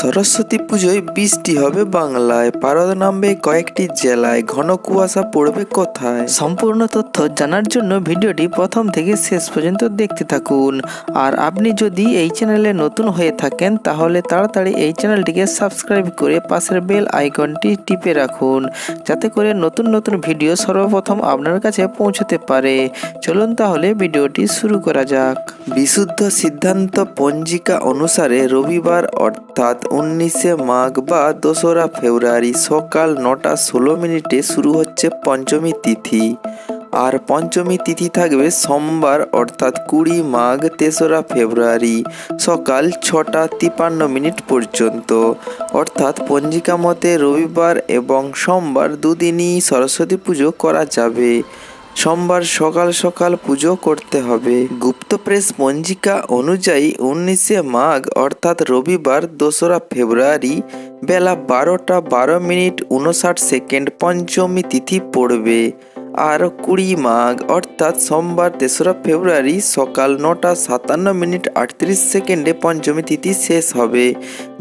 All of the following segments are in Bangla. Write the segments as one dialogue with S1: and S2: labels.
S1: সরস্বতী পুজোয় বৃষ্টি হবে বাংলায় পারদ নামবে কয়েকটি জেলায় ঘন কুয়াশা পড়বে কোথায়
S2: সম্পূর্ণ তথ্য জানার জন্য ভিডিওটি প্রথম থেকে শেষ পর্যন্ত দেখতে থাকুন আর আপনি যদি এই চ্যানেলে নতুন হয়ে থাকেন তাহলে তাড়াতাড়ি এই চ্যানেলটিকে সাবস্ক্রাইব করে পাশের বেল আইকনটি টিপে রাখুন যাতে করে নতুন নতুন ভিডিও সর্বপ্রথম আপনার কাছে পৌঁছতে পারে চলুন তাহলে ভিডিওটি শুরু করা যাক বিশুদ্ধ সিদ্ধান্ত পঞ্জিকা অনুসারে রবিবার অর্থাৎ রাত উনিশে মাঘ বা দোসরা ফেব্রুয়ারি সকাল নটা ষোলো মিনিটে শুরু হচ্ছে পঞ্চমী তিথি আর পঞ্চমী তিথি থাকবে সোমবার অর্থাৎ কুড়ি মাঘ তেসরা ফেব্রুয়ারি সকাল ছটা তিপান্ন মিনিট পর্যন্ত অর্থাৎ পঞ্জিকা মতে রবিবার এবং সোমবার দুদিনই সরস্বতী পুজো করা যাবে সোমবার সকাল সকাল পুজো করতে হবে গুপ্ত প্রেস পঞ্জিকা অনুযায়ী উনিশে মাঘ অর্থাৎ রবিবার দোসরা ফেব্রুয়ারি বেলা বারোটা বারো মিনিট উনষাট সেকেন্ড পঞ্চমী তিথি পড়বে আর কুড়ি মাঘ অর্থাৎ সোমবার তেসরা ফেব্রুয়ারি সকাল নটা সাতান্ন মিনিট আটত্রিশ সেকেন্ডে পঞ্চমী তিথি শেষ হবে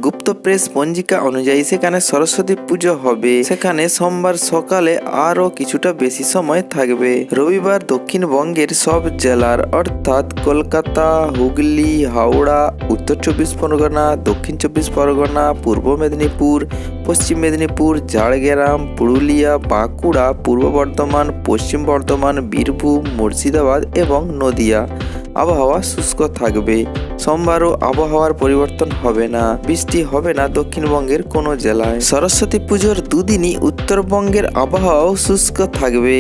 S2: গুপ্ত প্রেস পঞ্জিকা অনুযায়ী সেখানে সরস্বতী পুজো হবে সেখানে সোমবার সকালে আরও কিছুটা বেশি সময় থাকবে রবিবার দক্ষিণবঙ্গের সব জেলার অর্থাৎ কলকাতা হুগলি হাওড়া উত্তর চব্বিশ পরগনা দক্ষিণ চব্বিশ পরগনা পূর্ব মেদিনীপুর পশ্চিম মেদিনীপুর ঝাড়গ্রাম পুরুলিয়া বাঁকুড়া পূর্ব বর্ধমান পশ্চিম বর্ধমান বীরভূম মুর্শিদাবাদ এবং নদিয়া আবহাওয়া শুষ্ক থাকবে সোমবারও আবহাওয়ার পরিবর্তন হবে না বৃষ্টি হবে না দক্ষিণবঙ্গের কোনো জেলায় সরস্বতী পুজোর দুদিনই উত্তরবঙ্গের আবহাওয়াও শুষ্ক থাকবে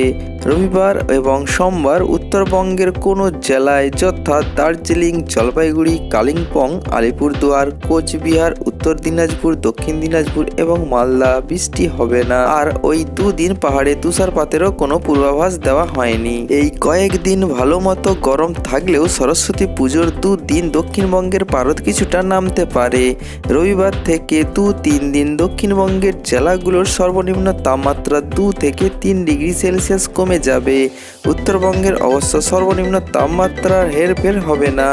S2: রবিবার এবং সোমবার উত্তরবঙ্গের কোনো জেলায় যথা দার্জিলিং জলপাইগুড়ি কালিম্পং আলিপুরদুয়ার কোচবিহার উত্তর দিনাজপুর দক্ষিণ দিনাজপুর এবং মালদা বৃষ্টি হবে না আর ওই দুদিন পাহাড়ে তুষারপাতেরও কোনো পূর্বাভাস দেওয়া হয়নি এই কয়েকদিন ভালো মতো গরম থাকলেও সরস্বতী পুজোর দুদিন দক্ষিণবঙ্গের পারদ কিছুটা নামতে পারে রবিবার থেকে দু তিন দিন দক্ষিণবঙ্গের জেলাগুলোর সর্বনিম্ন তাপমাত্রা দু থেকে তিন ডিগ্রি সেলসিয়াস কমে যাবে উত্তরবঙ্গের অবশ্য সর্বনিম্ন তাপমাত্রার হেরফের হবে না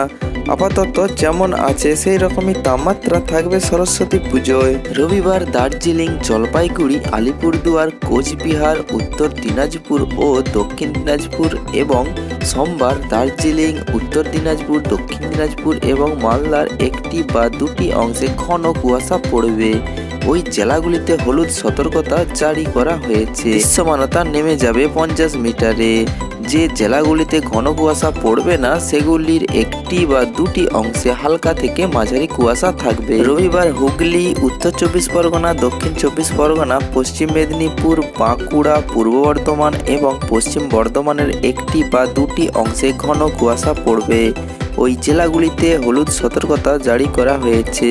S2: আপাতত যেমন আছে সেই রকমই তাপমাত্রা থাকবে সরস্বতী পুজোয় রবিবার দার্জিলিং জলপাইগুড়ি আলিপুরদুয়ার কোচবিহার উত্তর দিনাজপুর ও দক্ষিণ দিনাজপুর এবং সোমবার দার্জিলিং উত্তর দিনাজপুর দক্ষিণ দিনাজপুর এবং মালদার একটি বা দুটি অংশে ঘন কুয়াশা পড়বে ওই জেলাগুলিতে হলুদ সতর্কতা জারি করা হয়েছে দৃশ্যমানতা নেমে যাবে পঞ্চাশ মিটারে যে জেলাগুলিতে ঘন কুয়াশা পড়বে না সেগুলির একটি বা দুটি অংশে হালকা থেকে মাঝারি কুয়াশা থাকবে রবিবার হুগলি উত্তর চব্বিশ পরগনা দক্ষিণ চব্বিশ পরগনা পশ্চিম মেদিনীপুর বাঁকুড়া পূর্ব বর্ধমান এবং পশ্চিম বর্ধমানের একটি বা দুটি অংশে ঘন কুয়াশা পড়বে ওই জেলাগুলিতে হলুদ সতর্কতা জারি করা হয়েছে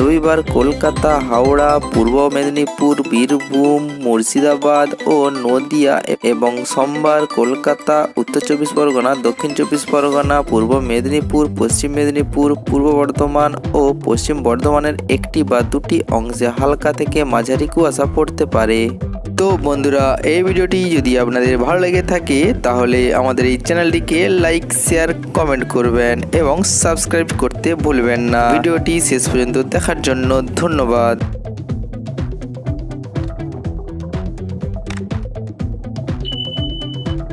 S2: রবিবার কলকাতা হাওড়া পূর্ব মেদিনীপুর বীরভূম মুর্শিদাবাদ ও নদিয়া এবং সোমবার কলকাতা উত্তর চব্বিশ পরগনা দক্ষিণ চব্বিশ পরগনা পূর্ব মেদিনীপুর পশ্চিম মেদিনীপুর পূর্ব বর্ধমান ও পশ্চিম বর্ধমানের একটি বা দুটি অংশে হালকা থেকে মাঝারি কুয়াশা পড়তে পারে তো বন্ধুরা এই ভিডিওটি যদি আপনাদের ভালো লেগে থাকে তাহলে আমাদের এই চ্যানেলটিকে লাইক শেয়ার কমেন্ট করবেন এবং সাবস্ক্রাইব করতে ভুলবেন না ভিডিওটি শেষ পর্যন্ত দেখার জন্য ধন্যবাদ